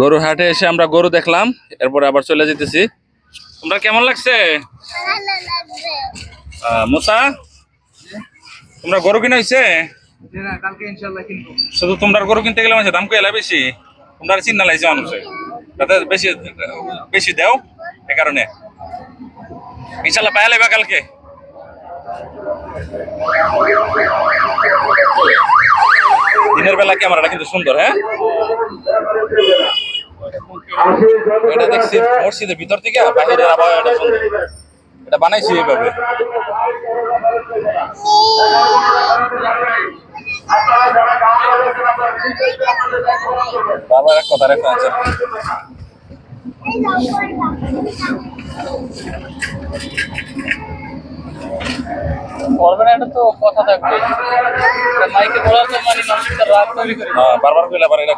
গরু হাটে এসে আমরা গরু দেখলাম এরপরে আবার চলে যেতেছি। তোমরা কেমন লাগছে? মুসা তোমরা গরু কিনে হয়েছে শুধু তোমরা গরু কিনতে গেলে মানে দাম কইলা বেশি। তোমরা চিন্তা লাগছে মানুষে তাতে বেশি বেশি দেও এ কারণে। ইনশাল্লাহ পায়া লাইবা কালকে। দিনের বেলা ক্যামেরাটা কিন্তু সুন্দর হ্যাঁ? এটা দেখছি মসজিদের ভিতর থেকে বাহিরের আবহাওয়া এটা সুন্দর এটা বানাইছি এইভাবে। বাবার এক কথা রেখা আছে। এটা তো কথা থাকবে। মাইকে বলার তো মানে মানুষের রাগ তৈরি করে। হ্যাঁ, বারবার কইলে আবার এটা